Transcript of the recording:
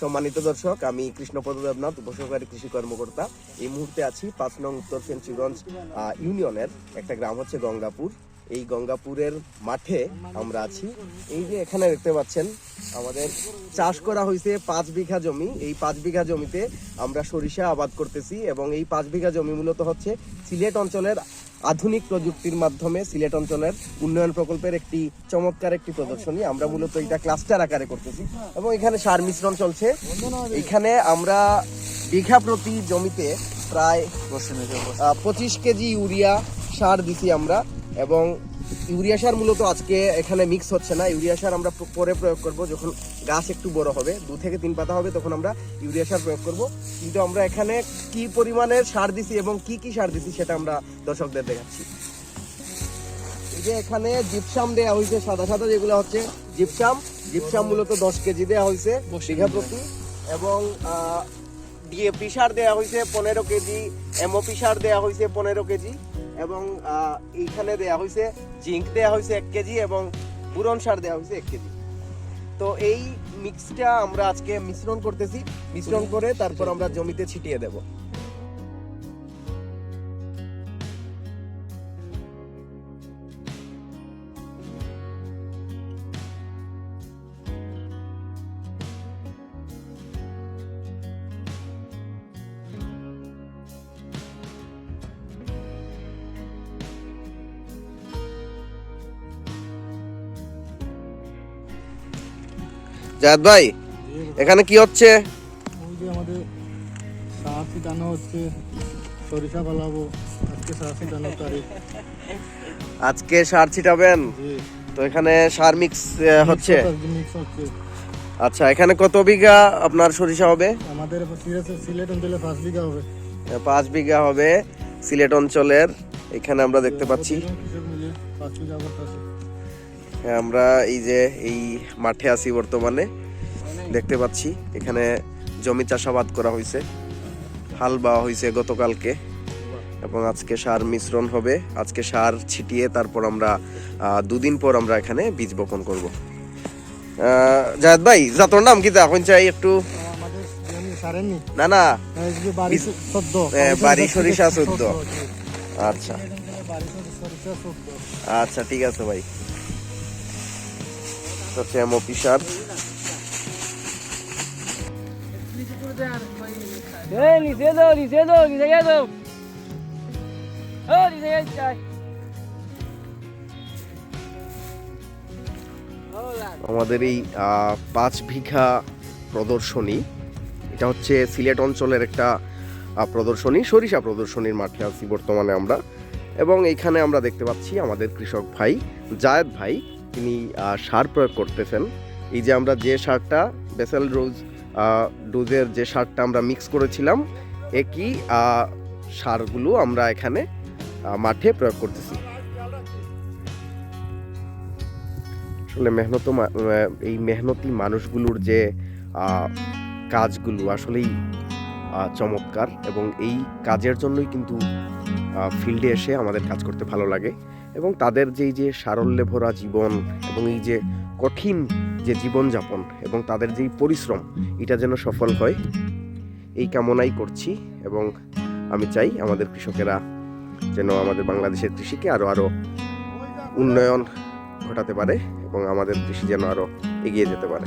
সম্মানিত দর্শক আমি কৃষ্ণপদ দেবনাথ উপসহকারী কৃষি কর্মকর্তা। এই মুহূর্তে আছি পাঁচ নং উত্তর ফেন্সিগঞ্জ আহ, ইউনিয়নের একটা গ্রাম হচ্ছে গঙ্গাপুর। এই গঙ্গাপুরের মাঠে আমরা আছি। এই যে এখানে দেখতে পাচ্ছেন, আমাদের চাষ করা হয়েছে পাঁচ বিঘা জমি। এই পাঁচ বিঘা জমিতে আমরা সরিষা আবাদ করতেছি এবং এই পাঁচ বিঘা জমি মূলত হচ্ছে সিলেট অঞ্চলের আধুনিক প্রযুক্তির মাধ্যমে সিলেট অঞ্চলের উন্নয়ন প্রকল্পের একটি চমৎকার একটি প্রদর্শনী। আমরা মূলত এটা ক্লাস্টার আকারে করতেছি এবং এখানে সার মিশ্রণ চলছে। এখানে আমরা বিঘা প্রতি জমিতে প্রায় পঁচিশ কেজি ইউরিয়া সার দিছি আমরা। এবং ইউরিয়া সার মূলত আজকে এখানে মিক্স হচ্ছে না। ইউরিয়া সার আমরা পরে প্রয়োগ করব যখন গাছ একটু বড় হবে দু থেকে তিন পাতা হবে তখন আমরা ইউরিয়া সার প্রয়োগ করব। কিন্তু আমরা এখানে কি পরিমাণের সার দিছি এবং কি কি সার দিছি সেটা আমরা দর্শকদের দেখাচ্ছি। এই যে এখানে জিপসাম দেওয়া হয়েছে সাদা সাদা যেগুলো হচ্ছে জিপসাম জিপসাম মূলত দশ কেজি দেওয়া হয়েছে বিঘা প্রতি। এবং ডিএপি সার দেওয়া হয়েছে পনেরো কেজি এমওপি সার দেওয়া হয়েছে পনেরো কেজি। এবং এইখানে দেয়া হয়েছে জিঙ্ক দেয়া হয়েছে এক কেজি এবং পুরন সার দেওয়া হয়েছে এক কেজি। তো এই মিক্সটা আমরা আজকে মিশ্রণ করতেছি। মিশ্রণ করে তারপর আমরা জমিতে ছিটিয়ে দেব। জায়দ ভাই এখানে কি হচ্ছে? আমাদের সরিষা আজকে সার ছিটানোর তারিখ। আজকে সার ছিটাবেন? তো এখানে সার মিক্স হচ্ছে? আচ্ছা এখানে কত বিঘা আপনার সরিষা হবে? আমাদের সিলেট অঞ্চলে পাঁচ বিঘা হবে। পাঁচ বিঘা হবে সিলেট অঞ্চলের। এখানে আমরা দেখতে পাচ্ছি। পাঁচ বিঘা আমরা এই যে এই মাঠে আছি বর্তমানে, দেখতে পাচ্ছি, এখানে জমি চাষাবাদ করা হয়েছে হাল বাওয়া হয়েছে গতকালকে, এবং আজকে সার মিশ্রণ হবে। আজকে সার ছিটিয়ে তারপর আমরা দুদিন পর আমরা এখানে বীজ বপন করব। জায়দ ভাই, জাতর নাম কি এখন চাই একটু না না। বাড়ি সরিষা চোদ্দ। আচ্ছা। আচ্ছা ঠিক আছে ভাই। তো হচ্ছে এমওপি সার Eh, Liceo, Liceo, Liceo. Oh, Liceo, chai. Hola. আমাদের এই পাঁচ বিঘা প্রদর্শনী এটা হচ্ছে সিলেট অঞ্চলের একটা প্রদর্শনী সরিষা প্রদর্শনীর মাঠে আছি বর্তমানে আমরা এবং এইখানে আমরা দেখতে পাচ্ছি আমাদের কৃষক ভাই জায়েদ ভাই তিনি সার প্রয়োগ করতেছেন। এই যে আমরা যে সারটা, বেসেল রোজ ডোজের যে সারটা আমরা মিক্স করেছিলাম, একই সারগুলো আমরা এখানে মাঠে প্রয়োগ করতেছি। আসলে মেহনত এই মেহনতি মানুষগুলোর যে কাজগুলো আসলেই চমৎকার এবং এই কাজের জন্যই কিন্তু ফিল্ডে এসে আমাদের কাজ করতে ভালো লাগে। এবং তাদের যেই যে সারল্যে ভরা জীবন এবং এই যে কঠিন যে জীবনযাপন এবং তাদের যেই পরিশ্রম, এটা যেন সফল হয়, এই কামনাই করছি এবং আমি চাই আমাদের কৃষকেরা যেন আমাদের বাংলাদেশের কৃষিকে আরও আরও উন্নয়ন ঘটাতে পারে এবং আমাদের কৃষি যেন আরও এগিয়ে যেতে পারে।